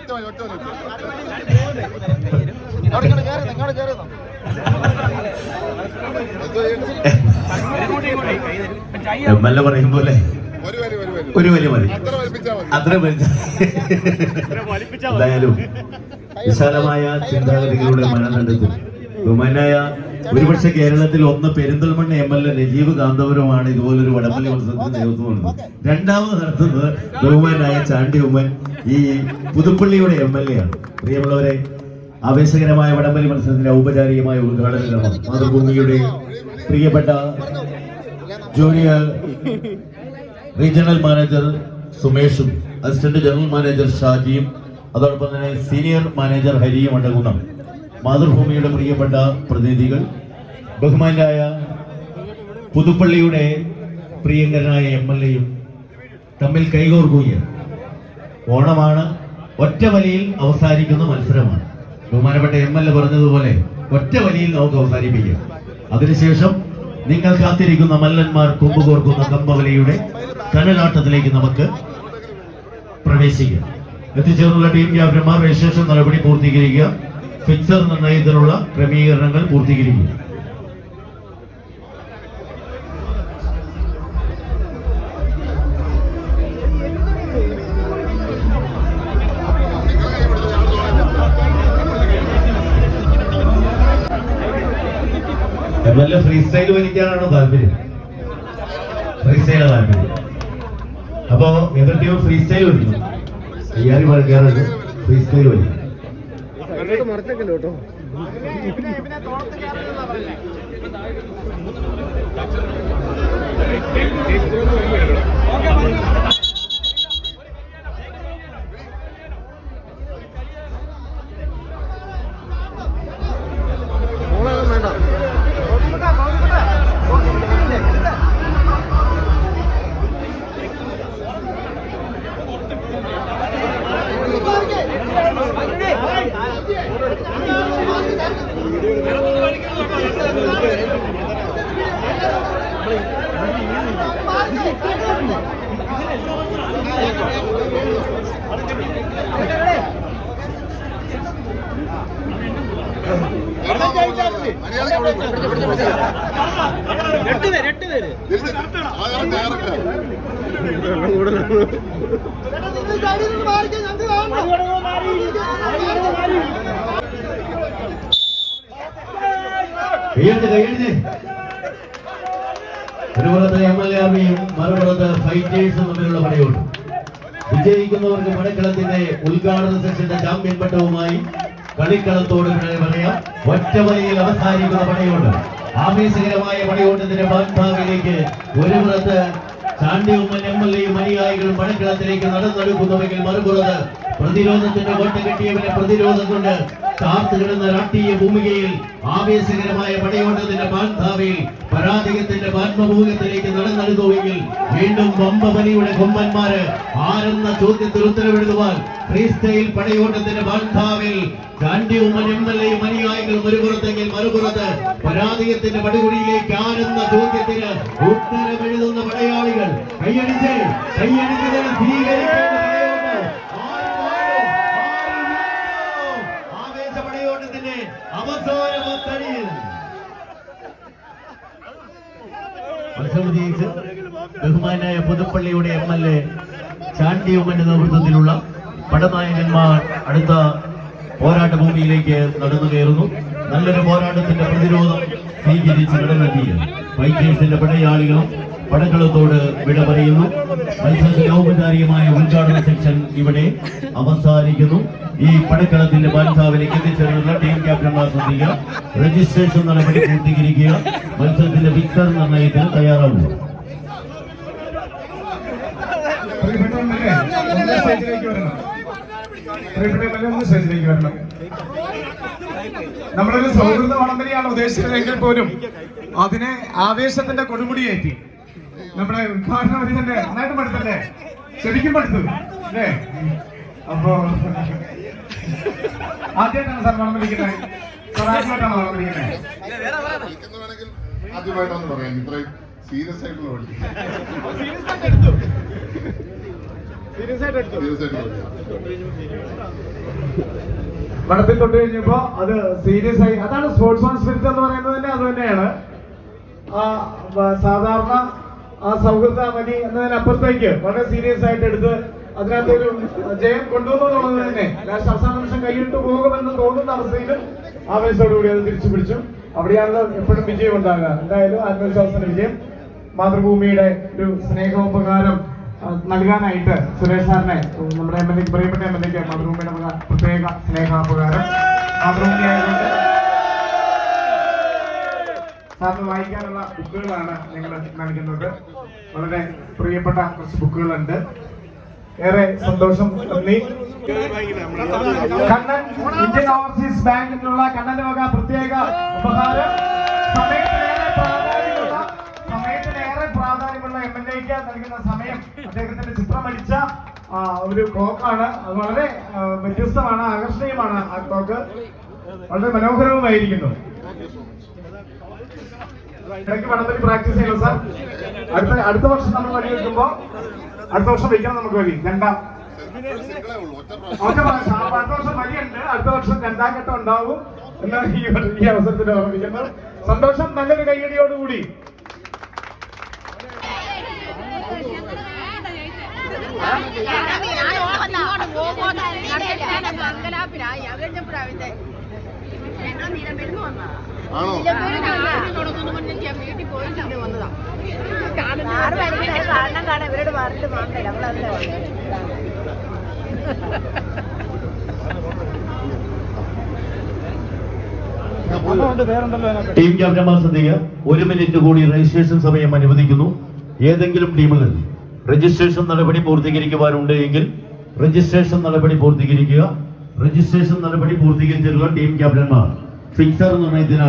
ഒറ്റ മതി ഒറ്റ മതി എം എൽ എ പറയും പോലെ ഒരു വലിയ മതി. അത്ര എന്തായാലും വിശാലമായ ചിന്താഗതികളുടെ മരണത്തിൽ ബഹുമാനായ ഒരുപക്ഷെ കേരളത്തിൽ ഒന്ന് Perinthalmanna M L A Rajeev കാന്തപുരമാണ് ഇതുപോലൊരു വടംവലി മത്സരത്തിന് നേതൃത്വം രണ്ടാമത് നടത്തുന്നത് ബഹുമാനായ ചാണ്ടി ഉമ്മൻ ഈ പുതുപ്പള്ളിയുടെ എം എൽ എ ആണ് പ്രിയമുള്ളവരെ ആവേശകരമായ വടംവലി മത്സരത്തിന്റെ ഔപചാരികമായ ഉദ്ഘാടനം നടന്നു മാതൃഭൂമിയുടെ പ്രിയപ്പെട്ട ജൂനിയർ റീജിയണൽ മാനേജർ സുമേഷും അസിസ്റ്റന്റ് ജനറൽ മാനേജർ ഷാജിയും അതോടൊപ്പം തന്നെ സീനിയർ മാനേജർ ഹരിയും അടങ്ങുന്ന മാതൃഭൂമിയുടെ പ്രിയപ്പെട്ട പ്രതിനിധികൾ ബഹുമാനായ പുതുപ്പള്ളിയുടെ പ്രിയങ്കരനായ എം എൽ എയും തമ്മിൽ കൈകോർക്കുകയാണ്. ഓണമാണ്. ഒറ്റ വലിയിൽ അവസാനിക്കുന്ന മത്സരമാണ്. ബഹുമാനപ്പെട്ട എം എൽ എ പറഞ്ഞതുപോലെ ഒറ്റ വലിയിൽ നമുക്ക് അവസാനിപ്പിക്കാം. അതിനുശേഷം നിങ്ങൾ കാത്തിരിക്കുന്ന മല്ലന്മാർ കൊമ്പുകോർക്കുന്ന കമ്പവലിയുടെ കനലാട്ടത്തിലേക്ക് നമുക്ക് പ്രവേശിക്കാം. എത്തിച്ചേർന്നുള്ള ടീം ക്യാപ്റ്റന്മാർ രജിസ്ട്രേഷൻ നടപടി പൂർത്തീകരിക്കുക. ഫിക്സർ നിർണയത്തിനുള്ള ക്രമീകരണങ്ങൾ പൂർത്തീകരിക്കും. നല്ല ഫ്രീ സ്റ്റൈൽ വലിക്കാനാണോ താല്പര്യം. ഫ്രീ സ്റ്റൈൽ താല്പര്യം. അപ്പോ എതിർ ടീം ഫ്രീ സ്റ്റൈൽ വലിക്കും അയ്യാരി വലിക്കാറുണ്ട് ഫ്രീ സ്റ്റൈൽ വലിക്കും മര്യാദയ്ക്ക് അവിടെ കേട്ടോ പിടിച്ച് പിടിച്ച്. തിരിച്ച്. ആ, കറക്റ്റ്, കറക്റ്റ്. കൈയെടുത്ത് കൈയെടുത്ത് ഒരു പുറത്ത് എം എൽ എ ആർമിയും മറുപുറത്ത് ഫൈറ്റേഴ്സും തമ്മിലുള്ള പടയുണ്ട് വിജയിക്കുന്നവർക്ക് പടക്കളത്തിന്റെ ഉദ്ഘാടന സെഷന്റെ ചാമ്പ്യൻ പട്ടവുമായി കളിക്കളത്തോട് പറയാം ഒറ്റ വലയിൽ അവസാനിക്കുന്ന പടയുണ്ട് ആവേശകരമായ പടയോട്ടത്തിന്റെ ബാൻഭാഗിലേക്ക് ഒരു പുറത്ത് ചാണ്ടി ഉമ്മൻ എം എൽ എയും അനുയായികളും പടക്കളത്തിലേക്ക് നടന്നെടുക്കുന്നുവെങ്കിൽ മറുപുറത്ത് പ്രതിരോധത്തിന്റെ വോട്ട് കെട്ടിയവനെ പ്രതിരോധം കൊണ്ട് കാത്തു കിടന്ന രാഷ്ട്രീയ ഭൂമികയിൽ ആവേശകരമായ പടയോട്ടത്തിന്റെ പാൻധാവയിൽ പരാജയത്തിന്റെ പാത്മഭൂഗത്തിലേക്ക് നടന്നെടുക്കുമെങ്കിൽ വീണ്ടും വമ്പവലിയുടെ കൊമ്പന്മാര് ആരെന്ന ചോദ്യത്തിൽ ഉത്തരവെഴുതുവാൻ ഫ്രീ പടയോട്ടത്തിന്റെ ബാൻധാവിൽ ചാണ്ടി ഉമ്മൻ എം എൽ എയും അനുയായികളും ഒരു പുറത്തെങ്കിൽ മറുപുറത്ത് പരാതിയത്തിന്റെ പടുകുടിയിലേക്ക് ആരെന്ന ചോദ്യത്തിന് ഉത്തരമെഴുതുന്ന പടയാളികൾ കൈയടിച്ച് കൈയടിച്ച് സ്വീകരിക്കേണ്ട പടയോട്ടം. ആര് വാഴും? ആര് വീഴും? ആവേശ അവസാന പത്തടിയിൽ മത്സരം ബഹുമാനായ പുതുപ്പള്ളിയുടെ എം എൽ എ ചാണ്ടിയമ്മന്റെ നേതൃത്വത്തിലുള്ള പടനായകന്മാർ അടുത്ത പോരാട്ട ഭൂമിയിലേക്ക് നടന്നു കയറുന്നു. നല്ലൊരു പോരാട്ടത്തിന്റെ പ്രതിരോധം സ്വീകരിച്ച് കടന്നെത്തിയ ഫൈറ്റേഴ്സിന്റെ പടയാളികളും പടക്കളത്തോട് വിട പറയുന്നു. മത്സരത്തിന്റെ ഔപചാരികമായ ഉദ്ഘാടന സെക്ഷൻ ഇവിടെ അവസാനിക്കുന്നു. ഈ പടക്കളത്തിന്റെ ബാൻസാവിലേക്ക് എത്തിച്ചേർന്നുള്ള ടീം ക്യാപ്റ്റന്മാർ ശ്രദ്ധിക്കുക. രജിസ്ട്രേഷൻ നടപടി പൂർത്തീകരിക്കുക. മത്സരത്തിന്റെ ഫിക്സർ നിർണയത്തിന് തയ്യാറാവുക. പ്രിയപ്പെട്ടവന്മാരെ, ഒന്ന് സ്റ്റേജിലേക്ക് വരണം. ഒന്ന് വരണം. നമ്മളൊരു സൗഹൃദ വടംവലിയാണ് ഉദ്ദേശിച്ചതെങ്കിൽ പോലും അതിനെ ആവേശത്തിന്റെ കൊടുമുടിയേറ്റി. നമ്മുടെ ഉദ്ഘാടന വരിതന്റെ നന്നായിട്ട് പഠിത്തല്ലേ ശരിക്കും പഠിത്തു അല്ലേ? അപ്പോ ആദ്യമായിട്ടാണ് സാർ വളം സാർ ആദ്യമായിട്ടാണ് വളം ആദ്യമായിട്ടൊന്ന് പറയാം. ഇത്രയും സീരിയസ് ആയിട്ടുള്ള മഠത്തിൽ തൊട്ട് കഴിഞ്ഞപ്പോ അത് സീരിയസ് ആയി. അതാണ് സ്പോർട്സ് മാൻ സ്പിരിറ്റ് എന്ന് പറയുന്നത് തന്നെ അത് തന്നെയാണ്. ആ സാധാരണ ആ സൗഹൃദ മതി എന്നതിനപ്പുറത്തേക്ക് വളരെ സീരിയസ് ആയിട്ട് എടുത്ത് അതിനകത്ത് ഒരു ജയം കൊണ്ടുവന്നു എന്നുള്ളത് തന്നെ അവസാന നിമിഷം കൈയിട്ട് പോകുമെന്ന് തോന്നുന്ന അവസ്ഥയിൽ ആവേശത്തോടുകൂടി അത് തിരിച്ചു പിടിച്ചു. അവിടെയാണല്ലോ എപ്പോഴും വിജയം ഉണ്ടാകുക എന്തായാലും ആത്മവിശ്വാസത്തിന്റെ വിജയം. മാതൃഭൂമിയുടെ ഒരു സ്നേഹോപകാരം നൽകാനായിട്ട് സുരേഷ് സാറിനെ നമ്മുടെ എം എൽ എ പ്രിയപ്പെട്ട എം എൽ എക്ക് മാതൃഭൂമിയുടെ പ്രത്യേക സ്നേഹാപകാരം മാതൃഭൂമി ആയതുകൊണ്ട് സാറിന് വായിക്കാനുള്ള ബുക്കുകളാണ് നിങ്ങൾ നൽകുന്നത്. വളരെ പ്രിയപ്പെട്ട കുറച്ച് ബുക്കുകളുണ്ട്. ഏറെ സന്തോഷം നന്ദി. കണ്ണൻ ഇന്ത്യൻ ഓവർസീസ് ബാങ്കിനുള്ള കണ്ണൻ വക പ്രത്യേക ഉപഹാരം. എം നൽകുന്ന സമയം അദ്ദേഹത്തിന്റെ ചിത്രമടിച്ച അടിച്ച ഒരു ക്ലോക്കാണ്. അത് വളരെ വ്യത്യസ്തമാണ് ആകർഷണീയമാണ് ആ ക്ലോക്ക്. വളരെ മനോഹരവുമായിരിക്കുന്നു. ഇടയ്ക്ക് മഠത്തിൽ പ്രാക്ടീസ് ചെയ്യണം സാർ. അടുത്ത അടുത്ത വർഷം നമ്മൾ വഴി വെക്കുമ്പോ അടുത്ത വർഷം വെക്കണം നമുക്ക് വഴി. രണ്ടാം. അടുത്ത വർഷം വഴിയുണ്ട്. അടുത്ത വർഷം രണ്ടാം ഘട്ടം ഉണ്ടാവും. എന്നാണ് ഈ അവസരത്തിൽ ഓർമ്മിക്കുന്നത്. സന്തോഷം നല്ലൊരു കൈയടിയോടുകൂടി. ആണോ? പോയിട്ട് വന്നതാ കാരണം ടീം ക്യാപ്റ്റന്മാർ ശ്രദ്ധിക്കുക. ഒരു മിനിറ്റ് കൂടി രജിസ്ട്രേഷൻ സമയം അനുവദിക്കുന്നു. ഏതെങ്കിലും ടീമുകൾ രജിസ്ട്രേഷൻ നടപടി പൂർത്തീകരിക്കുവാനുണ്ട് എങ്കിൽ രജിസ്ട്രേഷൻ നടപടി പൂർത്തീകരിക്കുക. രജിസ്ട്രേഷൻ നടപടി പൂർത്തീകരിച്ചിട്ടുള്ള ടീം ക്യാപ്റ്റന്മാർ ഫിക്സർ നിർണയത്തിനായി